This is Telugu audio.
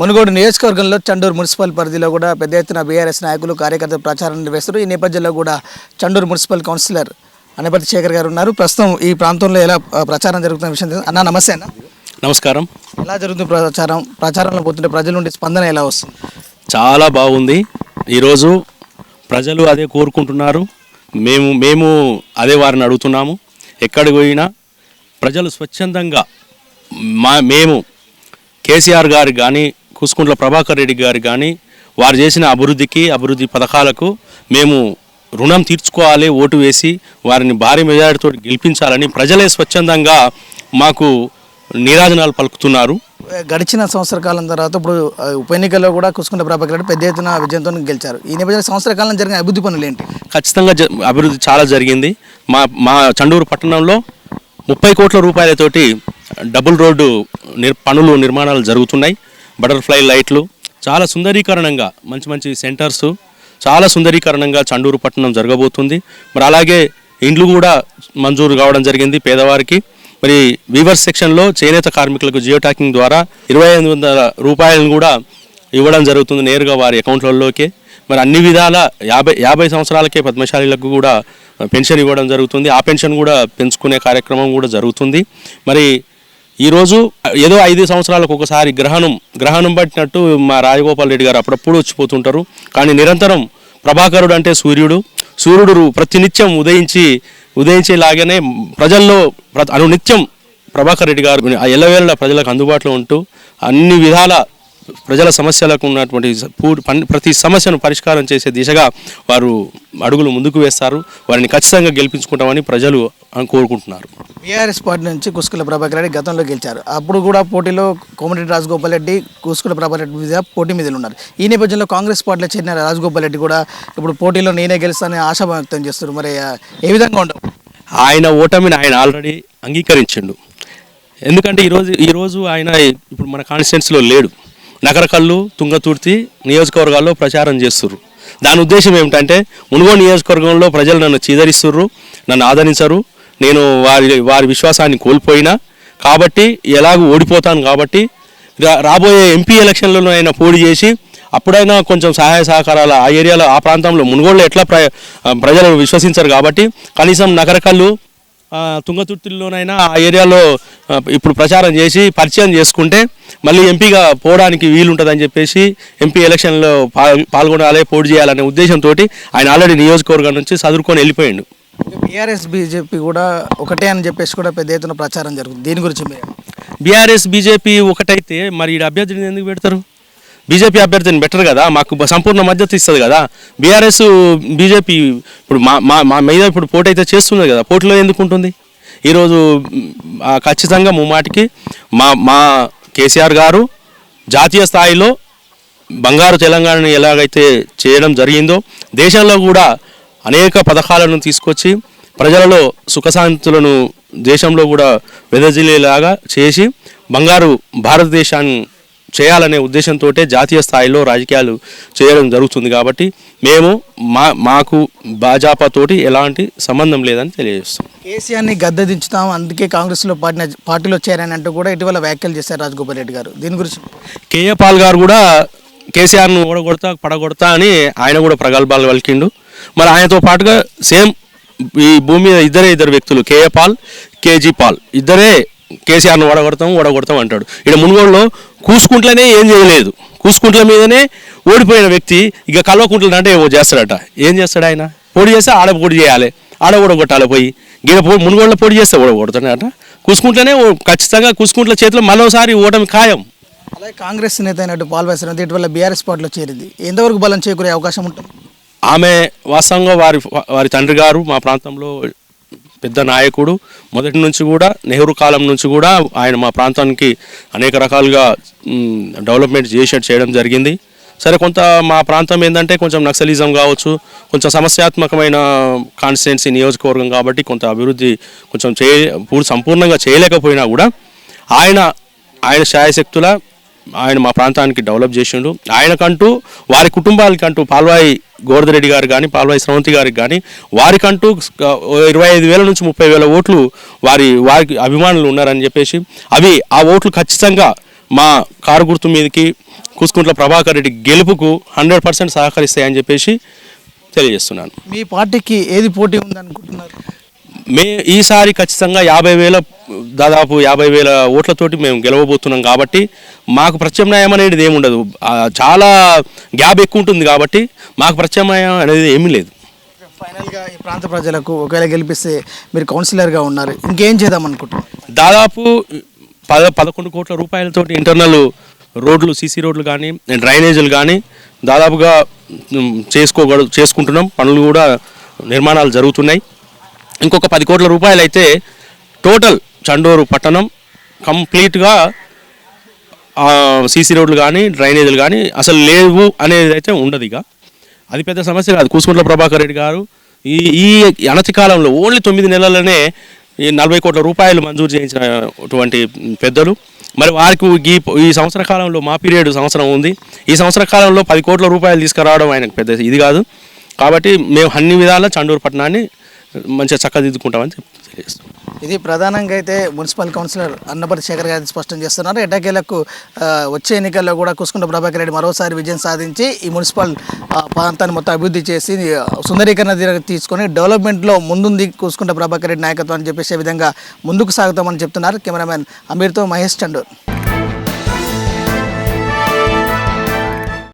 మునుగోడు నియోజకవర్గంలో చండూరు మున్సిపల్ పరిధిలో కూడా పెద్ద ఎత్తున బీఆర్ఎస్ నాయకులు కార్యకర్తలు ప్రచారం నిర్వహిస్తారు ఈ నేపథ్యంలో కూడా చండూరు మున్సిపల్ కౌన్సిలర్ అనపతి శేఖర్ గారు ఉన్నారు. ప్రస్తుతం ఈ ప్రాంతంలో ఎలా ప్రచారం జరుగుతున్న విషయం. అన్న నమస్తే అన్న. నమస్కారం. ఎలా జరుగుతుంది ప్రచారం? ప్రచారంలో పోతుంటే ప్రజల నుండి స్పందన ఎలా వస్తుంది? చాలా బాగుంది. ఈరోజు ప్రజలు అదే కోరుకుంటున్నారు. మేము మేము అదే వారిని అడుగుతున్నాము. ఎక్కడికి పోయినా ప్రజలు స్వచ్ఛందంగా మా మేము కేసీఆర్ గారికి కానీ కుసుకుంట్ల ప్రభాకర్ రెడ్డి గారికి కానీ వారు చేసిన అభివృద్ధికి అభివృద్ధి పథకాలకు మేము రుణం తీర్చుకోవాలి ఓటు వేసి వారిని భారీ మెజారిటీతో గెలిపించాలని ప్రజలే స్వచ్ఛందంగా మాకు నీరాజనాలు పలుకుతున్నారు. గడిచిన సంవత్సర కాలం తర్వాత ఇప్పుడు ఉప ఎన్నికల్లో కూడా కుసుకుంట ప్రభాకర్ రెడ్డి పెద్ద ఎత్తున విజయంతో గెలిచారు. ఈ నేపథ్యంలో సంవత్సర కాలం జరిగిన అభివృద్ధి పనులు ఏంటి? ఖచ్చితంగా జ- అభివృద్ధి చాలా జరిగింది. మా మా చండూరు పట్టణంలో ముప్పై కోట్ల రూపాయలతోటి డబుల్ రోడ్డు నిర్ పనులు నిర్మాణాలు జరుగుతున్నాయి. బటర్ఫ్లై లైట్లు. చాలా సుందరీకరణంగా మంచి మంచి సెంటర్స్. చాలా సుందరీకరణంగా చండూరు పట్టణం జరగబోతుంది. మరి అలాగే ఇండ్లు కూడా మంజూరు కావడం జరిగింది పేదవారికి. మరి వీవర్స్ సెక్షన్లో చేనేత కార్మికులకు జియో ట్యాకింగ్ ద్వారా ఇరవై ఐదు వందల రూపాయలను కూడా ఇవ్వడం జరుగుతుంది నేరుగా వారి అకౌంట్లలోకి. మరి అన్ని విధాల యాభై యాభై సంవత్సరాలకే పద్మశాలీలకు కూడా పెన్షన్ ఇవ్వడం జరుగుతుంది. ఆ పెన్షన్ కూడా పెంచుకునే కార్యక్రమం కూడా జరుగుతుంది. మరి ఈరోజు ఏదో ఐదు సంవత్సరాలకు ఒకసారి గ్రహణం గ్రహణం పట్టినట్టు మా రాజగోపాల్ రెడ్డి గారు అప్పుడప్పుడు వచ్చిపోతుంటారు. కానీ నిరంతరం ప్రభాకరుడు అంటే సూర్యుడు. సూర్యుడు ప్రతినిత్యం ఉదయించి ఉదయించేలాగానే ప్రజల్లో ప్ర- అనునిత్యం ప్రభాకర్ రెడ్డి గారు ఎల్లవేళ ప్రజలకు అందుబాటులో ఉంటూ అన్ని విధాల ప్రజల సమస్యలకు ఉన్నటువంటి ప్రతి సమస్యను పరిష్కారం చేసే దిశగా వారు అడుగులు ముందుకు వేస్తారు. వారిని ఖచ్చితంగా గెలిపించుకుంటామని ప్రజలు కోరుకుంటున్నారు. బీఆర్ఎస్ పార్టీ నుంచి కుసుకుల ప్రభాకర్ రెడ్డి గతంలో గెలిచారు. అప్పుడు కూడా పోటీలో కోమటిరెడ్డి రాజగోపాల్ రెడ్డి కుసుకుల ప్రభాకర్ రెడ్డి మీద పోటీ మీద ఉన్నారు. ఈ నేపథ్యంలో కాంగ్రెస్ పార్టీలో చేరిన రాజగోపాల్ రెడ్డి కూడా ఇప్పుడు పోటీలో నేనే గెలుస్తానని ఆశాభావం వ్యక్తం చేస్తున్నారు. మరి ఏ విధంగా ఉండవు? ఆయన ఓటమిని ఆయన ఆల్రెడీ అంగీకరించిండు. ఎందుకంటే ఈరోజు ఈరోజు ఆయన ఇప్పుడు మన కాన్స్టిట్యున్సీలో లేడు. నగరకల్లు తుంగతుర్తి నియోజకవర్గాల్లో ప్రచారం చేస్తుర్రు. దాని ఉద్దేశం ఏమిటంటే మునుగోడు నియోజకవర్గంలో ప్రజలు నన్ను చీదరిస్తుర్రు నన్ను ఆదరించరు నేను వారి వారి విశ్వాసాన్ని కోల్పోయినా కాబట్టి ఎలాగూ ఓడిపోతాను కాబట్టి రాబోయే ఎంపీ ఎలక్షన్లలో అయినా పోటీ చేసి అప్పుడైనా కొంచెం సహాయ సహకారాలు ఆ ఏరియాలో ఆ ప్రాంతంలో మునుగోళ్ళు ఎట్లా ప్ర ప్రజలు విశ్వసించరు కాబట్టి కనీసం నగరకల్లు తుంగతుర్తిల్లోనైనా తుంగతుర్తిలోనైనా ఆ ఏరియాలో ఇప్పుడు ప్రచారం చేసి పరిచయం చేసుకుంటే మళ్ళీ ఎంపీగా పోవడానికి వీలుంటుందని చెప్పేసి ఎంపీ ఎలక్షన్లో పాల్ పాల్గొనాలి పోటీ చేయాలనే ఉద్దేశంతో ఆయన ఆల్రెడీ నియోజకవర్గం నుంచి చదువుకొని వెళ్ళిపోయిండు. బీఆర్ఎస్ బీజేపీ కూడా ఒకటే అని చెప్పేసి కూడా పెద్ద ఎత్తున ప్రచారం జరుగుతుంది. దీని గురించి మీరు? బీఆర్ఎస్ బీజేపీ ఒకటైతే మరి ఈ అభ్యర్థిని ఎందుకు పెడతారు? బీజేపీ అభ్యర్థిని బెటర్ కదా మాకు సంపూర్ణ మద్దతు ఇస్తుంది కదా. బీఆర్ఎస్ బీజేపీ ఇప్పుడు మా మా మా మీద ఇప్పుడు పోటీ అయితే చేస్తుంది కదా పోటీలో ఎందుకు ఉంటుంది? ఈరోజు ఖచ్చితంగా ముమ్మాటికి మా మా కేసీఆర్ గారు జాతీయ స్థాయిలో బంగారు తెలంగాణను ఎలాగైతే చేయడం జరిగిందో దేశంలో కూడా అనేక పథకాలను తీసుకొచ్చి ప్రజలలో సుఖశాంతులను దేశంలో కూడా వెదజిల్లేలాగా చేసి బంగారు భారతదేశాన్ని చేయాలనే ఉద్దేశంతో జాతీయ స్థాయిలో రాజకీయాలు చేయడం జరుగుతుంది కాబట్టి మేము మా మాకు భాజపాతోటి ఎలాంటి సంబంధం లేదని తెలియజేస్తాం. కేసీఆర్ని గద్దె దించుతాం అందుకే కాంగ్రెస్లో పార్టీ పార్టీలో చేరాని అంటూ కూడా ఇటీవల వ్యాఖ్యలు చేశారు రాజగోపాల్ రెడ్డి గారు. దీని గురించి కేఏ పాల్ గారు కూడా కేసీఆర్ను ఓడగొడతా పడగొడతా అని ఆయన కూడా ప్రగల్భాలు పలికిండు. మరి ఆయనతో పాటుగా సేమ్ ఈ భూమి మీద ఇద్దరే ఇద్దరు వ్యక్తులు కేఏ పాల్ కేజీ పాల్. ఇద్దరే కేసీఆర్ను ఓడగొడతాం ఓడగొడతాం అంటాడు. ఇక్కడ మునుగోడులో కూసుకుంట్లనే ఏం చేయలేదు. కూసుకుంట్ల మీదనే ఓడిపోయిన వ్యక్తి ఇక కల్వకుంట్ల అంటే ఏమో చేస్తాడట. ఏం చేస్తాడు ఆయన? పొడి చేస్తే ఆడ పొడి చేయాలి. ఆడ ఓడగొట్టాలి పోయి. గిడ పో మునుగోడులో పొడి చేస్తే ఓడగొడతాడట. కూసుకుంట్లనే ఖచ్చితంగా కూసుకుంట్ల చేతిలో మరోసారి ఓటమి ఖాయం. అలాగే కాంగ్రెస్ నేత అయినట్టు పాల్ వేసిన ఇటీవల బీఆర్ఎస్ పార్టీలో చేరింది. ఎంతవరకు బలం చేకూరే అవకాశం ఉంటుంది? ఆమె వాస్తవంగా వారి వారి తండ్రి గారు మా ప్రాంతంలో పెద్ద నాయకుడు. మొదటి నుంచి కూడా నెహ్రూ కాలం నుంచి కూడా ఆయన మా ప్రాంతానికి అనేక రకాలుగా డెవలప్మెంట్ చేసే చేయడం జరిగింది. సరే కొంత మా ప్రాంతం ఏంటంటే కొంచెం నక్సలిజం కావచ్చు కొంచెం సమస్యాత్మకమైన కాన్స్టిట్యున్సీ నియోజకవర్గం కాబట్టి కొంత అభివృద్ధి కొంచెం చే పూర్తి సంపూర్ణంగా చేయలేకపోయినా కూడా ఆయన ఆయన శాయశక్తుల ఆయన మా ప్రాంతానికి డెవలప్ చేసిండు. ఆయనకంటూ వారి కుటుంబాలకంటూ పాల్వాయి గోవర్ధరెడ్డి గారు కానీ పాల్వాయి స్రవంతి గారికి కానీ వారికంటూ ఇరవై ఐదు వేల నుంచి ముప్పై వేల ఓట్లు వారి వారికి అభిమానులు ఉన్నారని చెప్పేసి అవి ఆ ఓట్లు ఖచ్చితంగా మా కారు గుర్తు మీదకి కూసుకుంట్ల ప్రభాకర్ రెడ్డి గెలుపుకు హండ్రెడ్ పర్సెంట్ సహకరిస్తాయని చెప్పేసి తెలియజేస్తున్నాను. మీ పార్టీకి ఏది పోటీ ఉందనుకుంటున్నారు? మే ఈసారి ఖచ్చితంగా యాభై వేల దాదాపు యాభై వేల ఓట్లతోటి మేము గెలవబోతున్నాం కాబట్టి మాకు ప్రత్యామ్నాయం అనేది ఏముండదు ఆ, చాలా గ్యాప్ ఎక్కువ ఉంటుంది కాబట్టి మాకు ప్రత్యామ్నాయం అనేది ఏమీ లేదు. ఫైనల్గా ఈ ప్రాంత ప్రజలకు ఒకవేళ గెలిపిస్తే మీరు కౌన్సిలర్గా ఉన్నారు. ఇంకేం చేద్దాం అనుకుంటున్నారు? దాదాపు పద పదకొండు కోట్ల రూపాయలతోటి ఇంటర్నల్ రోడ్లు సీసీ రోడ్లు కానీ డ్రైనేజీలు కానీ దాదాపుగా చేసుకోగల చేసుకుంటున్నాం. పనులు కూడా నిర్మాణాలు జరుగుతున్నాయి. ఇంకొక పది కోట్ల రూపాయలు అయితే టోటల్ చండూరు పట్టణం కంప్లీట్గా సీసీ రోడ్లు కానీ డ్రైనేజీలు కానీ అసలు లేవు అనేది అయితే ఉండదు ఇక అది పెద్ద సమస్య కాదు. కూసుకుంట్ల ప్రభాకర్ రెడ్డి గారు ఈ ఈ అనతి కాలంలో ఓన్లీ తొమ్మిది నెలలనే ఈ నలభై కోట్ల రూపాయలు మంజూరు చేయించినటువంటి పెద్దలు. మరి వారికి ఈ ఈ సంవత్సర కాలంలో మా పీరియడ్ సంవత్సరం ఉంది. ఈ సంవత్సర కాలంలో పది కోట్ల రూపాయలు తీసుకురావడం ఆయనకు పెద్ద ఇది కాదు. కాబట్టి మేము అన్ని విధాల చండూరు పట్టణాన్ని మంచిగా చక్కదిద్దుకుంటామని చెప్పి తెలియజేస్తాం ఇది ప్రధానంగా అయితే మున్సిపల్ కౌన్సిలర్ అన్నపర్తి శేఖర్ గారు స్పష్టం చేస్తున్నారు. ఎట్టకేలకు వచ్చే ఎన్నికల్లో కూడా కుసుకుంట ప్రభాకర్ రెడ్డి మరోసారి విజయం సాధించి ఈ మున్సిపల్ ప్రాంతాన్ని మొత్తం అభివృద్ధి చేసి సుందరీకరణ తీసుకొని డెవలప్మెంట్లో ముందుంది కూసుకుంట ప్రభాకర్ రెడ్డి నాయకత్వం అని చెప్పేసే విధంగా ముందుకు సాగుతామని చెప్తున్నారు కెమెరామెన్ అమీర్తో మహేష్ చండూర్.